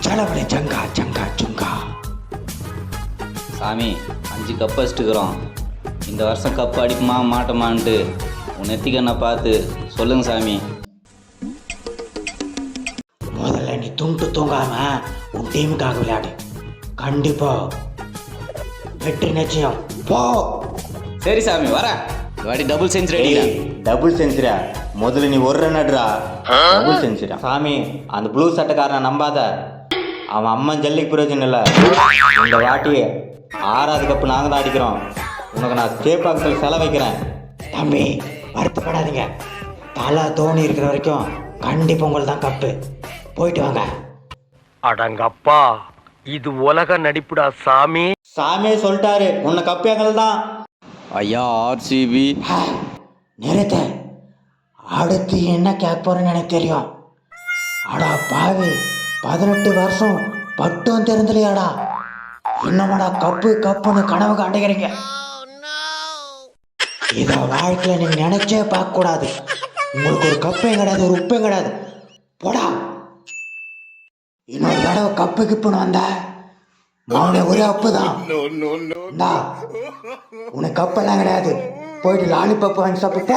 ஜலவலை ஜங்கா ஜங்கா ஜுங்கா சாமி அஞ்சு கப் வச்சுட்டுக்கிறோம். இந்த வருஷம் கப் அடிக்குமா மாட்டோமான்ட்டு உன் நெத்திக்கண்ணை பார்த்து சொல்லுங்க சாமி. முதல்ல நீ தூண்டு தூங்காம உன் டீமுக்காக விளையாடு. கண்டிப்பா. வெற்றி நிச்சயம். போ. சரி சாமி வரேன். வாட்டி டபுள் செஞ்சுரி அடிக்கிறேன் டபுள் செஞ்சுரியா முதல்ல நீ ஒரு ரன் அட்ரா டபுள் செஞ்சுரியா சாமி அந்த ப்ளூ சட்டைக்காரனை நம்பாத. அவன் அம்மன் ஜல்லிக்கு பிரயோஜனம் இல்லை. இந்த வாட்டி ஆறாவது கப்பு நாங்கள் தான் அடிக்கிறோம். உனக்கு நான் சேப்பாக்கத்தில் செலவு வைக்கிறேன். தம்பி வருத்தப்படாதீங்க. தலை தோணி இருக்கிற வரைக்கும் கண்டிப்பா உங்களுக்கு தான் கப்பு போயிட்டு வாங்க. அடங்கப்பா இது உலக நடிப்புடா சாமி. சாமியே சொல்லிட்டாரு. உன்னை கப்பு எங்கள் தான். ஐயா ஆர்சிபி ஆ, நிறுத்த. அடுத்து என்ன கேட்க போறேன்னு எனக்கு தெரியும். அடா பாவி. பதினெட்டு வருஷம் பட்டும் தெரிஞ்சலையாடா என்னமாடா கப்பு கப்புன்னு கனவு காண்டுகிறீங்க இதை வாழ்க்கையில் நீங்கள் நினைச்சே பார்க்கக்கூடாது. உங்களுக்கு ஒரு கப்பையும் கிடையாது ஒரு உப்பையும் கிடையாது. போடா. இன்னொரு தடவை கப்பு கிப்புன்னு வந்தேன் மௌன ஒரே அப்பு தான் உனக்கு கப்பெல்லாம் கிடையாது. போயிட்டு லாலிபப் வாங்கி சாப்பிட்டு